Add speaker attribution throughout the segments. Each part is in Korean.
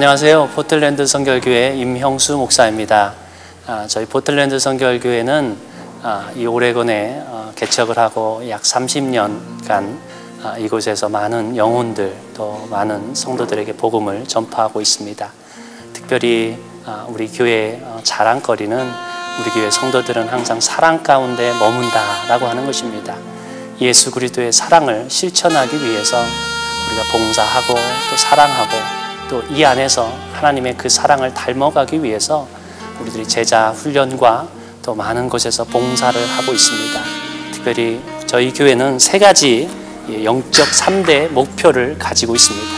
Speaker 1: 안녕하세요. 포틀랜드 성결교회 임형수 목사입니다. 아, 저희 포틀랜드 성결교회는 아, 이 오레곤에 어, 개척을 하고 약 30년간 아, 이곳에서 많은 영혼들 또 많은 성도들에게 복음을 전파하고 있습니다. 특별히 아, 우리 교회 어, 자랑거리는 우리 교회 성도들은 항상 사랑 가운데 머문다라고 하는 것입니다. 예수 그리스도의 사랑을 실천하기 위해서 우리가 봉사하고 또 사랑하고 또 이 안에서 하나님의 그 사랑을 닮아가기 위해서 우리들이 제자 훈련과 또 많은 곳에서 봉사를 하고 있습니다. 특별히 저희 교회는 세 가지 영적 3대 목표를 가지고 있습니다.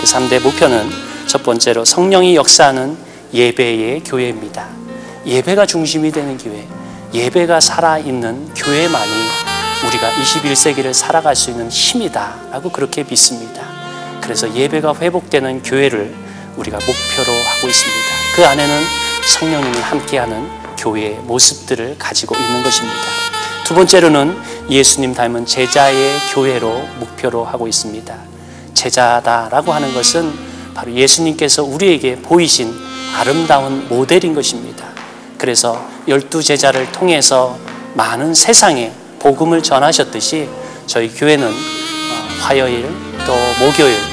Speaker 1: 그 3대 목표는 첫 번째로 성령이 역사하는 예배의 교회입니다. 예배가 중심이 되는 교회, 예배가 살아있는 교회만이 우리가 21세기를 살아갈 수 있는 힘이다 라고 그렇게 믿습니다. 그래서 예배가 회복되는 교회를 우리가 목표로 하고 있습니다. 그 안에는 성령님이 함께하는 교회의 모습들을 가지고 있는 것입니다. 두 번째로는 예수님 닮은 제자의 교회로 목표로 하고 있습니다. 제자다라고 하는 것은 바로 예수님께서 우리에게 보이신 아름다운 모델인 것입니다. 그래서 열두 제자를 통해서 많은 세상에 복음을 전하셨듯이 저희 교회는 화요일 또 목요일 또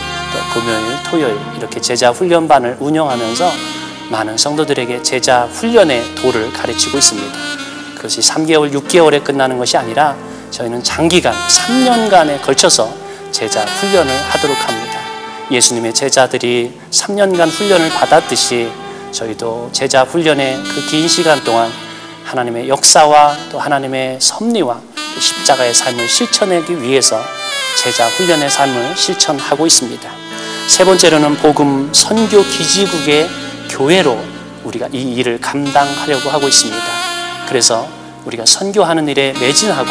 Speaker 1: 금요일 토요일 이렇게 제자 훈련반을 운영하면서 많은 성도들에게 제자 훈련의 도를 가르치고 있습니다. 그것이 3개월, 6개월에 끝나는 것이 아니라 저희는 장기간 3년간에 걸쳐서 제자 훈련을 하도록 합니다. 예수님의 제자들이 3년간 훈련을 받았듯이 저희도 제자 훈련의 그 긴 시간 동안 하나님의 역사와 또 하나님의 섭리와 또 십자가의 삶을 실천하기 위해서 제자 훈련의 삶을 실천하고 있습니다. 세 번째로는 복음 선교 기지국의 교회로 우리가 이 일을 감당하려고 하고 있습니다. 그래서 우리가 선교하는 일에 매진하고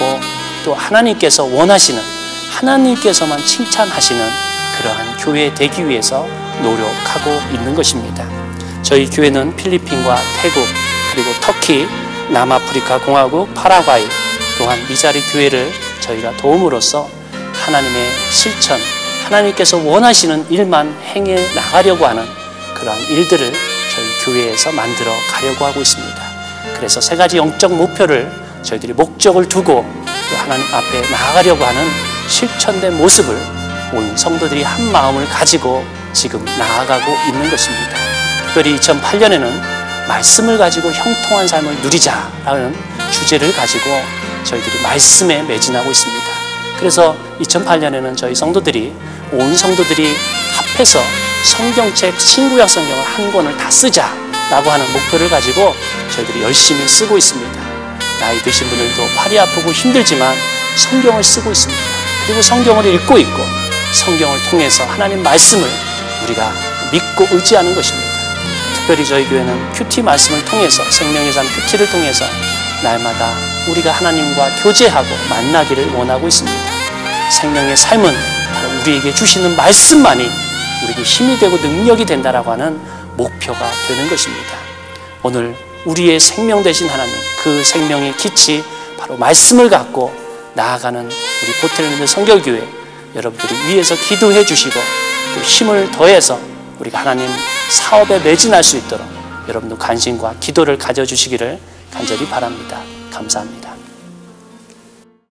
Speaker 1: 또 하나님께서 원하시는 하나님께서만 칭찬하시는 그러한 교회 되기 위해서 노력하고 있는 것입니다. 저희 교회는 필리핀과 태국 그리고 터키, 남아프리카 공화국, 파라과이 또한 이 자리 교회를 저희가 도움으로써 하나님의 실천, 하나님께서 원하시는 일만 행해 나가려고 하는 그러한 일들을 저희 교회에서 만들어 가려고 하고 있습니다. 그래서 세 가지 영적 목표를 저희들이 목적을 두고 또 하나님 앞에 나아가려고 하는 실천된 모습을 온 성도들이 한 마음을 가지고 지금 나아가고 있는 것입니다. 특별히 2008년에는 말씀을 가지고 형통한 삶을 누리자라는 주제를 가지고 저희들이 말씀에 매진하고 있습니다. 그래서 2008년에는 저희 성도들이 온 성도들이 합해서 성경책 신구약 성경을 한 권을 다 쓰자라고 하는 목표를 가지고 저희들이 열심히 쓰고 있습니다. 나이 드신 분들도 팔이 아프고 힘들지만 성경을 쓰고 있습니다. 그리고 성경을 읽고 있고 성경을 통해서 하나님 말씀을 우리가 믿고 의지하는 것입니다. 특별히 저희 교회는 큐티 말씀을 통해서 생명의 삶 큐티를 통해서 날마다 우리가 하나님과 교제하고 만나기를 원하고 있습니다. 생명의 삶은 우리에게 주시는 말씀만이 우리에게 힘이 되고 능력이 된다라고 하는 목표가 되는 것입니다. 오늘 우리의 생명 되신 하나님, 그 생명의 기치 바로 말씀을 갖고 나아가는 우리 보텔랜드 성결교회 여러분들이 위에서 기도해 주시고 또 힘을 더해서 우리가 하나님 사업에 매진할 수 있도록 여러분도 관심과 기도를 가져주시기를 간절히 바랍니다. 감사합니다.